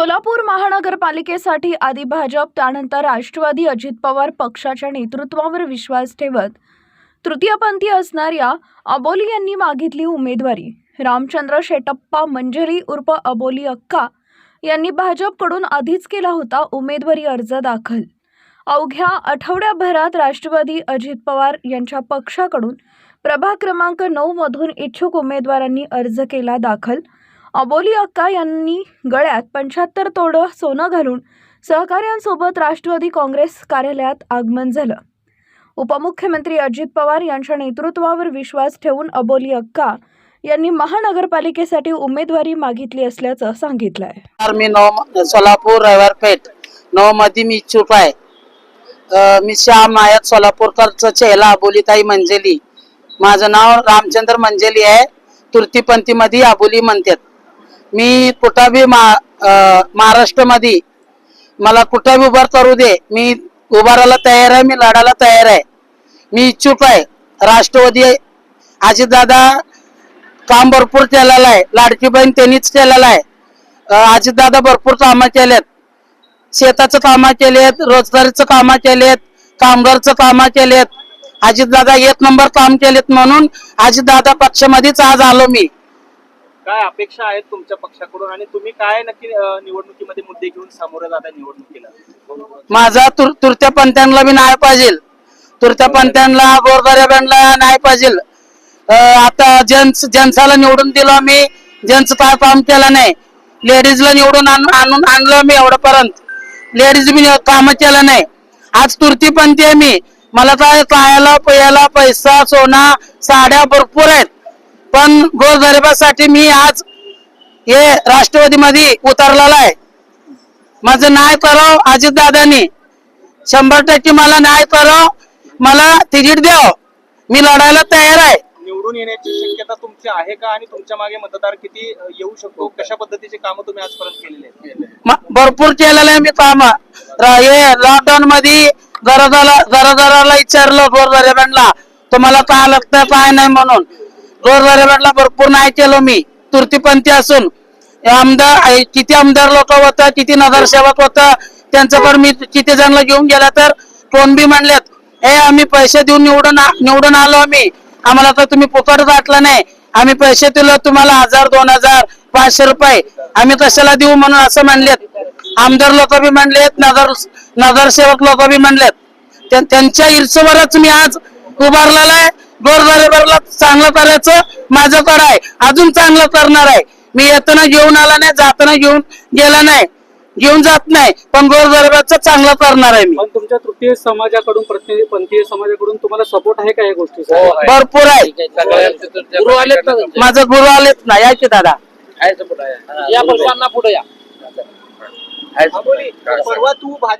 सोलापूर महानगरपालिकेसाठी आधी भाजप त्यानंतर राष्ट्रवादी अजित पवार पक्षाच्या नेतृत्वावर विश्वास ठेवत तृतीयपंथी असणाऱ्या अबोली यांनी मागितली उमेदवारी. रामचंद्र शेटप्पा मंजरी उर्फ अबोली अक्का यांनी भाजपकडून आधीच केला होता उमेदवारी अर्ज दाखल. अवघ्या आठवड्याभरात राष्ट्रवादी अजित पवार यांच्या पक्षाकडून प्रभाग क्रमांक नऊमधून इच्छुक उमेदवारांनी अर्ज केला दाखल. अबोली अक्का यांनी गळ्यात पंच्याहत्तर तोडं सोनं घालून सहकाऱ्यांसोबत राष्ट्रवादी काँग्रेस कार्यालयात आगमन झालं. उपमुख्यमंत्री अजित पवार यांच्या नेतृत्वावर विश्वास ठेवून अबोली अक्का यांनी महानगरपालिकेसाठी उमेदवारी मागितली असल्याचं सांगितलंय. तर मी नऊ सोलापूर रविवार पेठ नऊ मी इच्छुक आहे. मी श्याम नायक सोलापूरकरचं चेहला अबोलीताई मंजेली. माझं नाव रामचंद्र मंजेली आहे. तुर्तीपंथीमध्ये अबोली म्हणतात. मी कुठाबी महाराष्ट्रामध्ये. मा मला कुठाबी उभार करू दे. मी उभारायला तयार आहे मी लढायला तयार आहे. मी इच्छुक आहे. राष्ट्रवादी अजितदादा काम भरपूर केलेलं आहे. लाडकी बहीण त्यांनीच केलेलं आहे. अजितदादा भरपूर कामं केलेत. शेताचं कामं केलेत रोजगारीचं कामं केलेत कामगारचं कामं केलेत. अजितदादा एक नंबर काम केलेत म्हणून अजितदादा पक्षामध्येच आज आलो मी. काय अपेक्षा आहेत तुमच्या पक्षाकडून? आणि तुम्ही काय नक्की निवडणुकीमध्ये मुद्दे घेऊन सामोरे जाता निवडणुकीला? माझा तुर तुरत्या मी बी नाही पाहिजे. तुरत्या पंथ्यांना बँडला नाही पाहिजे. आता जेंट्स जेंट्साला निवडून दिलो मी जेंट्स काय काम केलं नाही. लेडीजला निवडून आणून आणलं मी एवढंपर्यंत लेडीज मी काम केलं नाही. आज तुरती पंथी आहे मी. मला काय खायला प्यायला पैसा सोना साड्या भरपूर आहेत. पण गोरगरिबासाठी मी आज हे राष्ट्रवादी मध्ये उतरलेला आहे. माझं न्याय कराव अजित दादानी. शंभर टक्के मला न्याय कराव मला तिकीट द्याव. मी लढायला तयार आहे. निवडून येण्याची शक्यता तुमची आहे का? आणि तुमच्या मागे मतदार किती येऊ शकतो? कशा पद्धतीचे कामं तुम्ही आजपर्यंत केलेले आहेत? भरपूर केलेलं आहे मी काम. हे लॉकडाऊन मध्ये घरादाराला विचारलं गोरगरिबांना. तुम्हाला काय लागतं काय नाही म्हणून. गोरगरिबांना भरपूर नाही केलो मी. तुर्तीपंथी असून आमदार किती आमदार लोक होतं किती नगरसेवक होतं त्यांच्याकडे मी किती जण घेऊन गेला तर कोण बी म्हणलेत हे आम्ही पैसे देऊन निवडून निवडून आलो आम्ही. आम्हाला तर तुम्ही फुकट वाटला नाही. आम्ही पैसे दिलो तुम्हाला हजार दोन हजार पाचशे रुपये. आम्ही कशाला देऊ म्हणून असं म्हणलेत आमदार लोक बी म्हणलेत नगर नगरसेवक लोक बी म्हणलेत. त्यांच्या इर्षेवरच मी आज उभारलेला आहे. गोरगरिबाला चांगलं करायचं माझ्याकडे आहे. अजून चांगलं करणार आहे. मी येताना घेऊन आला नाही जाताना घेऊन गेला नाही. घेऊन जात नाही पण गोरगरिबाचं चांगलं करणार आहे मी. पण तुमच्या तृतीय समाजाकडून प्रतिनिधी पंथीय समाजाकडून तुम्हाला सपोर्ट आहे का या गोष्टीचा? हो, भरपूर आहे. गुरु आलेत तुमचे? माझं गुरु आलेत ना या की दादा? या पुढे या. परवा तू भाजप